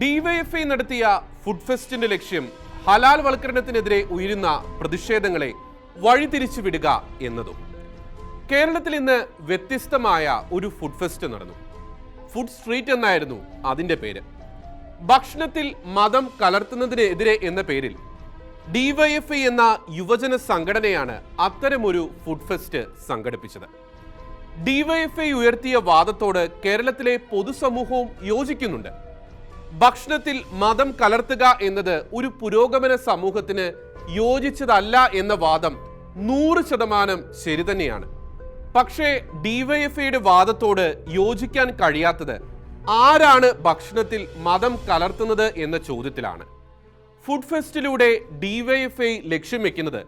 DYFI നടത്തിയ food ഫെസ്റ്റിന്റെ ലക്ഷ്യം ഹലാൽ വൽക്കരണത്തിനെതിരെ ഉയരുന്ന പ്രതിഷേധങ്ങളെ വഴിതിരിച്ചു വിടുക എന്നതും. കേരളത്തിൽ ഇന്ന് വ്യത്യസ്തമായ ഒരു ഫുഡ് ഫെസ്റ്റ് നടന്നു. ഫുഡ് സ്ട്രീറ്റ് എന്നായിരുന്നു അതിന്റെ പേര്. ഭക്ഷണത്തിൽ മതം കലർത്തുന്നതിനെതിരെ എന്ന പേരിൽ ഡിവൈഎഫ്ഐ എന്ന യുവജന സംഘടനയാണ് അത്തരമൊരു ഫുഡ് ഫെസ്റ്റ് സംഘടിപ്പിച്ചത്. ഡിവൈഎഫ്ഐ ഉയർത്തിയ വാദത്തോട് കേരളത്തിലെ പൊതുസമൂഹവും യോജിക്കുന്നുണ്ട്. ഭക്ഷണത്തിൽ മതം കലർത്തുക എന്നത് ഒരു പുരോഗമന സമൂഹത്തിന് യോജിച്ചതല്ല എന്ന വാദം നൂറ് ശതമാനം ശരി തന്നെയാണ്. പക്ഷേ ഡിവൈഎഫ്ഐയുടെ വാദത്തോട് യോജിക്കാൻ കഴിയാത്തത് ആരാണ് ഭക്ഷണത്തിൽ മതം കലർത്തുന്നത് എന്ന ചോദ്യത്തിലാണ്. ഫുഡ് ഫെസ്റ്റിലൂടെ ഡിവൈഎഫ്ഐ ലക്ഷ്യം വെക്കുന്നത്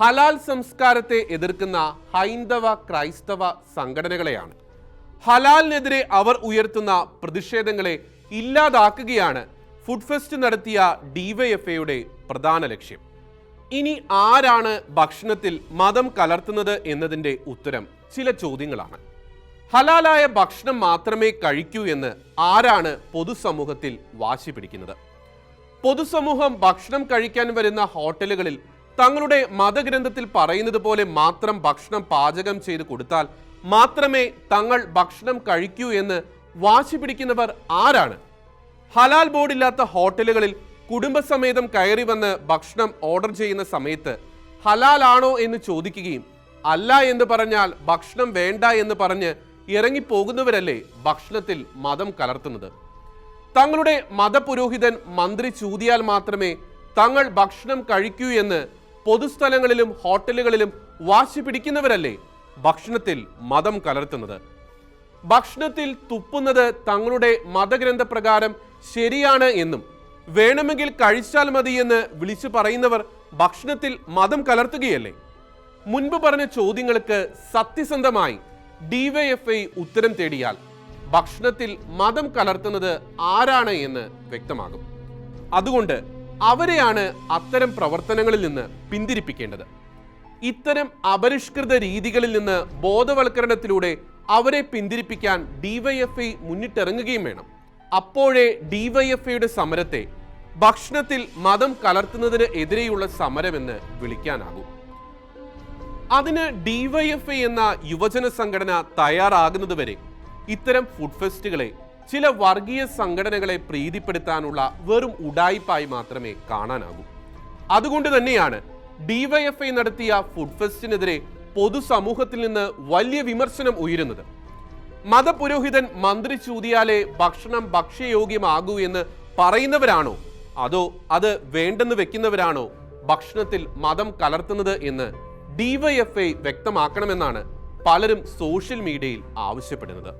ഹലാൽ സംസ്കാരത്തെ എതിർക്കുന്ന ഹൈന്ദവ ക്രൈസ്തവ സംഘടനകളെയാണ്. ഹലാലിനെതിരെ അവർ ഉയർത്തുന്ന പ്രതിഷേധങ്ങളെ ഇല്ലാതാക്കുകയാണ് ഫുഡ് ഫെസ്റ്റ് നടത്തിയ ഡിവൈഎഫ്ഐയുടെ പ്രധാന ലക്ഷ്യം. ഇനി ആരാണ് ഭക്ഷണത്തിൽ മതം കലർത്തുന്നത് എന്നതിന്റെ ഉത്തരം ചില ചോദ്യങ്ങളാണ്. ഹലാലായ ഭക്ഷണം മാത്രമേ കഴിക്കൂ എന്ന് ആരാണ് പൊതുസമൂഹത്തിൽ വാശി പിടിക്കുന്നത്? പൊതുസമൂഹം ഭക്ഷണം കഴിക്കാൻ വരുന്ന ഹോട്ടലുകളിൽ തങ്ങളുടെ മതഗ്രന്ഥത്തിൽ പറയുന്നത് പോലെ മാത്രം ഭക്ഷണം പാചകം ചെയ്ത് കൊടുത്താൽ മാത്രമേ തങ്ങൾ ഭക്ഷണം കഴിക്കൂ എന്ന് വാശി പിടിക്കുന്നവർ ആരാണ്? ഹലാൽ ബോർഡില്ലാത്ത ഹോട്ടലുകളിൽ കുടുംബസമേതം കയറി വന്ന് ഭക്ഷണം ഓർഡർ ചെയ്യുന്ന സമയത്ത് ഹലാലാണോ എന്ന് ചോദിക്കുകയും അല്ല എന്ന് പറഞ്ഞാൽ ഭക്ഷണം വേണ്ട എന്ന് പറഞ്ഞ് ഇറങ്ങിപ്പോകുന്നവരല്ലേ ഭക്ഷണത്തിൽ മതം കലർത്തുന്നത്? തങ്ങളുടെ മതപുരോഹിതൻ മന്ത്രി ചൂതിയാൽ മാത്രമേ തങ്ങൾ ഭക്ഷണം കഴിക്കൂ എന്ന് പൊതുസ്ഥലങ്ങളിലും ഹോട്ടലുകളിലും വാശി പിടിക്കുന്നവരല്ലേ ഭക്ഷണത്തിൽ മതം കലർത്തുന്നത്? ഭക്ഷണത്തിൽ തുപ്പുന്നത് തങ്ങളുടെ മതഗ്രന്ഥപ്രകാരം ശരിയാണ് എന്നും വേണമെങ്കിൽ കഴിച്ചാൽ മതി എന്ന് വിളിച്ചു പറയുന്നവർ ഭക്ഷണത്തിൽ മതം കലർത്തുകയല്ലേ? മുൻപ് പറഞ്ഞ ചോദ്യങ്ങൾക്ക് സത്യസന്ധമായി ഡിവൈഎഫ്ഐ ഉത്തരം തേടിയാൽ ഭക്ഷണത്തിൽ മതം കലർത്തുന്നത് ആരാണ് എന്ന് വ്യക്തമാകും. അതുകൊണ്ട് അവരെയാണ് അത്തരം പ്രവർത്തനങ്ങളിൽ നിന്ന് പിന്തിരിപ്പിക്കേണ്ടത്. ഇത്തരം അപരിഷ്കൃത രീതികളിൽ നിന്ന് ബോധവൽക്കരണത്തിലൂടെ അവരെ പിന്തിരിപ്പിക്കാൻ ഡിവൈഎഫ്ഐ മുന്നിട്ടിറങ്ങുകയും വേണം. അപ്പോഴേ ഡിവൈഎഫ്ഐയുടെ സമരത്തെ ഭക്ഷണത്തിൽ മതം കലർത്തുന്നതിന് എതിരെയുള്ള സമരമെന്ന് വിളിക്കാനാകൂ. അതിന് ഡിവൈഎഫ്ഐ എന്ന യുവജന സംഘടന തയ്യാറാകുന്നതുവരെ ഇത്തരം ഫുഡ് ഫെസ്റ്റുകളെ ചില വർഗീയ സംഘടനകളെ പ്രീതിപ്പെടുത്താനുള്ള വെറും ഉടായിപ്പായി മാത്രമേ കാണാനാകൂ. അതുകൊണ്ട് തന്നെയാണ് ഡിവൈഎഫ്ഐ നടത്തിയ ഫുഡ് ഫെസ്റ്റിനെതിരെ പൊതുസമൂഹത്തിൽ നിന്ന് വലിയ വിമർശനം ഉയരുന്നത്. മതപുരോഹിതൻ മന്ത്രി ചൂതിയാലേ ഭക്ഷണം ഭക്ഷ്യയോഗ്യമാകൂ എന്ന് പറയുന്നവരാണോ? അതോ അത് വേണ്ടെന്ന് വെക്കുന്നവരാണോ ഭക്ഷണത്തിൽ മതം കലർത്തുന്നത് എന്ന് ഡിവൈഎഫ്ഐ വ്യക്തമാക്കണമെന്നാണ് പലരും സോഷ്യൽ മീഡിയയിൽ ആവശ്യപ്പെടുന്നത്.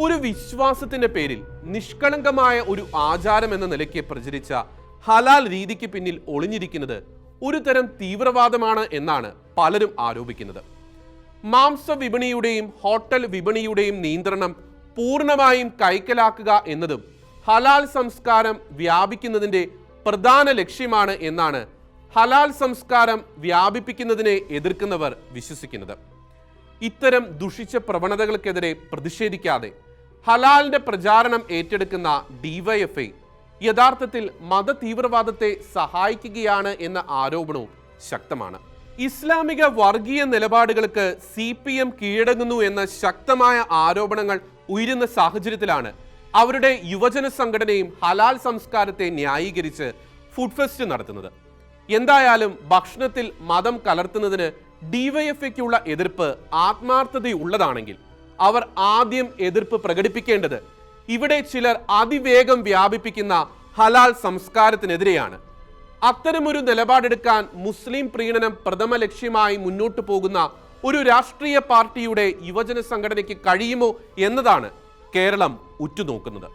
ഒരു വിശ്വാസത്തിന്റെ പേരിൽ നിഷ്കളങ്കമായ ഒരു ആചാരം എന്ന നിലയ്ക്ക് പ്രചരിച്ച ഹലാൽ രീതിക്ക് പിന്നിൽ ഒളിഞ്ഞിരിക്കുന്നത് ഒരു തരം തീവ്രവാദമാണ് എന്നാണ് പലരും ആരോപിക്കുന്നത്. മാംസ വിപണിയുടെയും ഹോട്ടൽ വിപണിയുടെയും നിയന്ത്രണം പൂർണമായും കൈക്കലാക്കുക എന്നതും ഹലാൽ സംസ്കാരം വ്യാപിക്കുന്നതിന്റെ പ്രധാന ലക്ഷ്യമാണ് എന്നാണ് ഹലാൽ സംസ്കാരം വ്യാപിപ്പിക്കുന്നതിനെ എതിർക്കുന്നവർ വിശ്വസിക്കുന്നത്. ഇത്തരം ദുഷിച്ച പ്രവണതകൾക്കെതിരെ പ്രതിഷേധിക്കാതെ ഹലാലിന്റെ പ്രചാരണം ഏറ്റെടുക്കുന്ന ഡിവൈഎഫ്ഐ യഥാർത്ഥത്തിൽ മത തീവ്രവാദത്തെ സഹായിക്കുകയാണ് എന്ന ആരോപണവും ശക്തമാണ്. ഇസ്ലാമിക വർഗീയ നിലപാടുകൾക്ക് സി പി എം കീഴടങ്ങുന്നു എന്ന ശക്തമായ ആരോപണങ്ങൾ ഉയരുന്ന സാഹചര്യത്തിലാണ് അവരുടെ യുവജന സംഘടനയും ഹലാൽ സംസ്കാരത്തെ ന്യായീകരിച്ച് ഫുഡ് ഫെസ്റ്റ് നടത്തുന്നത്. എന്തായാലും ഭക്ഷണത്തിൽ മതം കലർത്തുന്നതിന് ഡിവൈഎഫ്ഐക്കുള്ള എതിർപ്പ് ആത്മാർത്ഥതയുള്ളതാണെങ്കിൽ അവർ ആദ്യം എതിർപ്പ് പ്രകടിപ്പിക്കേണ്ടത് ഇവിടെ ചിലർ അതിവേഗം വ്യാപിപ്പിക്കുന്ന ഹലാൽ സംസ്കാരത്തിനെതിരെയാണ്. അത്തരമൊരു നിലപാടെടുക്കാൻ മുസ്ലിം പ്രീണനം പ്രഥമ ലക്ഷ്യമായി മുന്നോട്ടു പോകുന്ന ഒരു രാഷ്ട്രീയ പാർട്ടിയുടെ യുവജന സംഘടനയ്ക്ക് കഴിയുമോ എന്നതാണ് കേരളം ഉറ്റുനോക്കുന്നത്.